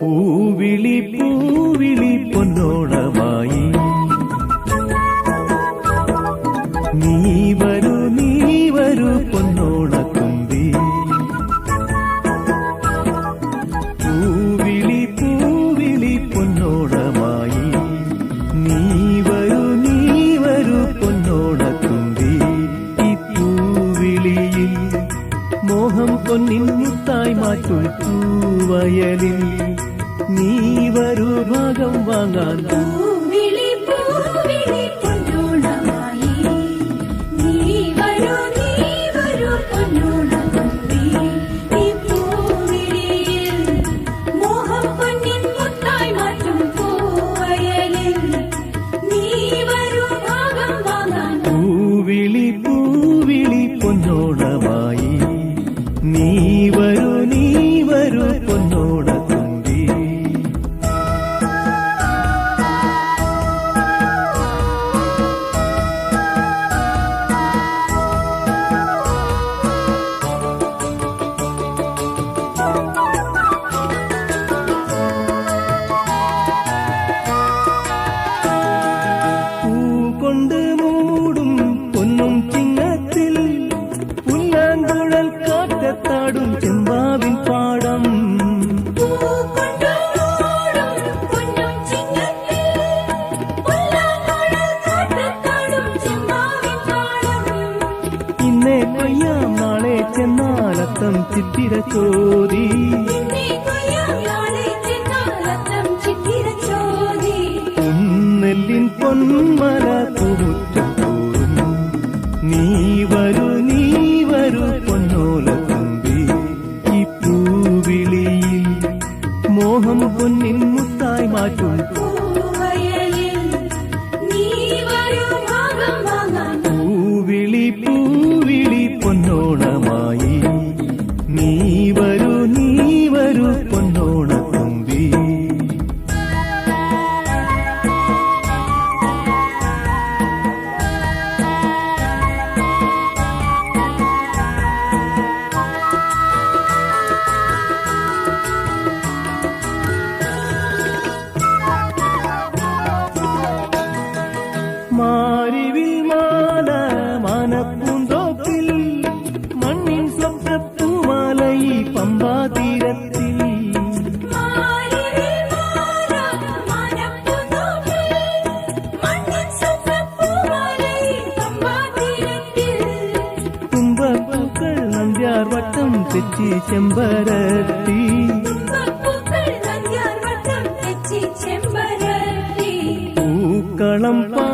പൂവിളി പൂവിളി പൊന്നോണമായി. നീ വരൂ നീ വരൂ പൊന്നോണത്തുമ്പി പൂവിളി പൂവിളി പൊന്നോണമായി. നീ വരൂ നീ വരൂ പൊന്നോണത്തുമ്പി ഈ പൂവിളിയിൽ മോഹം പൊന്നിൻ മുത്തായി മാറ്റും പൂവയലിൽ നീ വരൂ ഭാഗം കൊണ്ട് മൂടും പൊന്നും ചിങ്ങത്തിൽ പുല്ലാങ്കുഴൽ കാറ്റത്താടും ചെമ്പാവിൻ പാടം പൂക്കൊണ്ടോടും പൊന്നും ചിങ്ങത്തിൽ പുല്ലാങ്കുഴൽ കാറ്റത്താടും ചെമ്മാവിൻ പാടം ഇന്നേ കൊയ്യാം നാളെ ചെന്നാലത്തം ചിത്തിര ചോദി നീ വരൂ നീ വരൂ നന്ദ്യാർ വട്ടം തെച്ചി ചെമ്പരത്തി. പൂക്കളം പാ